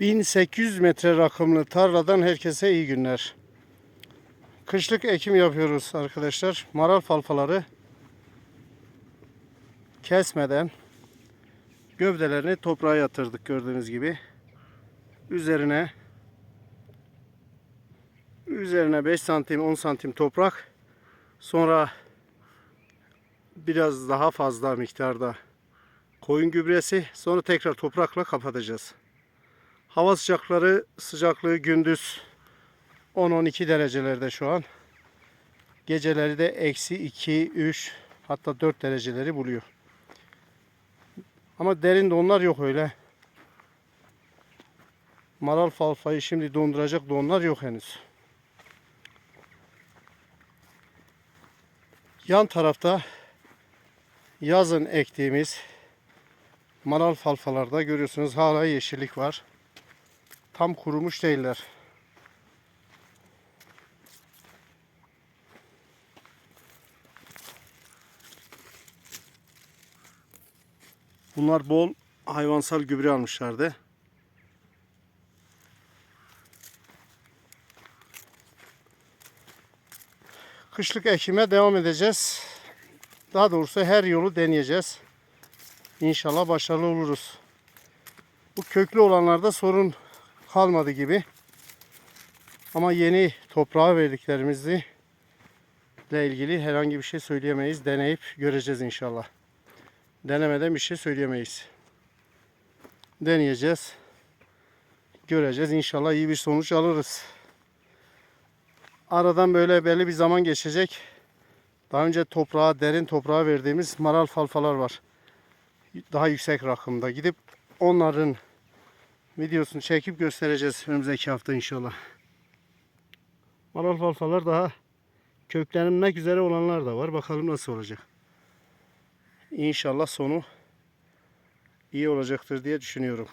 1800 metre rakımlı tarladan herkese iyi günler. Kışlık ekim yapıyoruz arkadaşlar. Maral falfaları kesmeden gövdelerini toprağa yatırdık gördüğünüz gibi. Üzerine üzerine 5 santim 10 santim toprak sonra biraz daha fazla miktarda koyun gübresi sonra tekrar toprakla kapatacağız. Hava sıcakları sıcaklığı gündüz 10-12 derecelerde şu an. Geceleri de eksi 2, 3 hatta 4 dereceleri buluyor. Ama derin donlar yok öyle. Maral falfayı şimdi donduracak donlar yok henüz. Yan tarafta yazın ektiğimiz maral falfalarda görüyorsunuz hala yeşillik var. Tam kurumuş değiller. Bunlar bol hayvansal gübre almışlardı. Kışlık ekime devam edeceğiz. Daha doğrusu her yolu deneyeceğiz. İnşallah başarılı oluruz. Bu köklü olanlarda sorun kalmadı gibi. Ama yeni toprağa verdiklerimizi ile ilgili herhangi bir şey söyleyemeyiz. Deneyip göreceğiz inşallah. Denemeden bir şey söyleyemeyiz. Deneyeceğiz. Göreceğiz. İnşallah iyi bir sonuç alırız. Aradan böyle belli bir zaman geçecek. Daha önce toprağa, derin toprağa verdiğimiz maral falfalar var. Daha yüksek rakımda. Gidip onların videosunu çekip göstereceğiz önümüzdeki hafta inşallah. Maral falfalar daha köklenmek üzere olanlar da var. Bakalım nasıl olacak. İnşallah sonu iyi olacaktır diye düşünüyorum.